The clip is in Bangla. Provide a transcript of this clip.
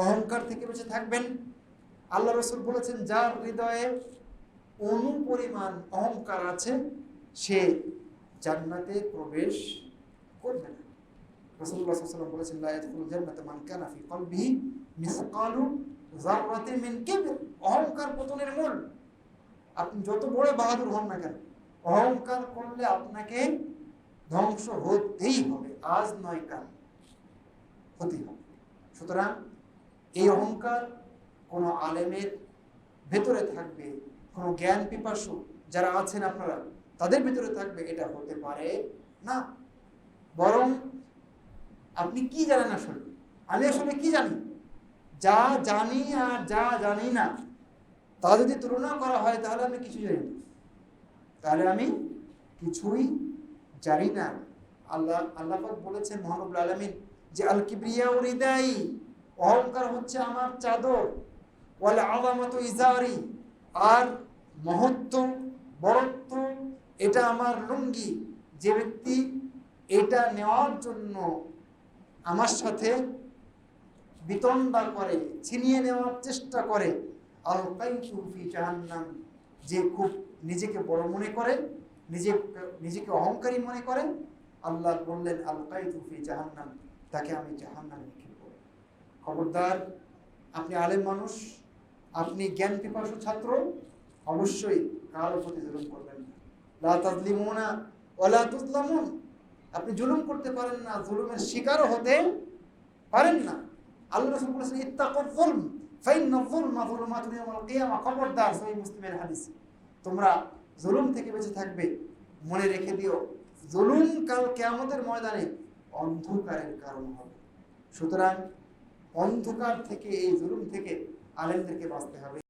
অহংকার থেকে বেঁচে থাকবেন। আল্লাহ রসুল বলেছেন, যার হৃদয়ে অনুপরিমাণ অহংকার আছে, সে জান্নাতে প্রবেশ করবে না। সাল্লাল্লাহু বলেছেন, লা ইয়াদখুলুল জান্নাতা মান কানা ফি কলবিহি মিসকালু যাররাতিন মিন কিবর। অহংকার পতনের মূল। আপনি যত বড় বাহাদুর হন না কেন, অহংকার করলে আপনাকে ধ্বংস হতেই হবে। আজ নয় কাল, হতেই হবে। সুতরাং এই অহংকার কোনো আলেমের ভেতরে থাকবে, কোনো জ্ঞান পিপাসু যারা আছেন আপনারা, তাদের ভেতরে থাকবে, এটা হতে পারে না। বরং আপনি কি জানেন আসলে? আমি আসলে কি জানি? যা জানি আর যা জানি না, তা যদি তুলনা করা হয়, তাহলে আমি কিছু জানি না। তাহলে আমি কিছুই জানি না। আল্লাহ আল্লাহ বলেছেন মহানবুল আলমিন যে, আল কিবরিয়া উরিদাই অহংকার হচ্ছে আমার চাদর। ওয়াল আলামত ইজারি। আর মহত্ব, বরত্ব, এটা আমার লুঙ্গি। যে ব্যক্তি এটা নেওয়ার জন্য আমার সাথে বিতণ্ডা করে, ছিনিয়ে নেওয়ার চেষ্টা করে, আল ফি জাহান্নাম। যে খুব নিজেকে বড় মনে করে, নিজে, নিজেকে অহংকারী মনে করে, আল্লাহ বললেন, আল ফি জাহান্নাম। তাকে আমি জাহান্নামে করব খবরদার, আপনি আলেম মানুষ, আপনি জ্ঞান পিপাসু ছাত্র, অবশ্যই কারও প্রতি জুলুম করবেন না। লা তাজলিমুনা ওয়ালা আপনি জুলুম করতে পারেন না, জুলুমের শিকারও হতে পারেন না। আল্লাহ রাসূল বলেছেন ইত্তাকুল যুলম, ফাইন্না যুলমা যুলুমাতুন ইয়াওমাল কিয়ামা। খবরদার, সহিহ মুসলিমের হাদিস। তোমরা জুলুম থেকে বেঁচে থাকবে। মনে রেখে দিও, জুলুম কাল কিয়ামতের ময়দানে অন্ধকারের কারণ হবে। সুতরাং অন্ধকার থেকে এই জুলুম থেকে আলেমদেরকে বাঁচতে হবে।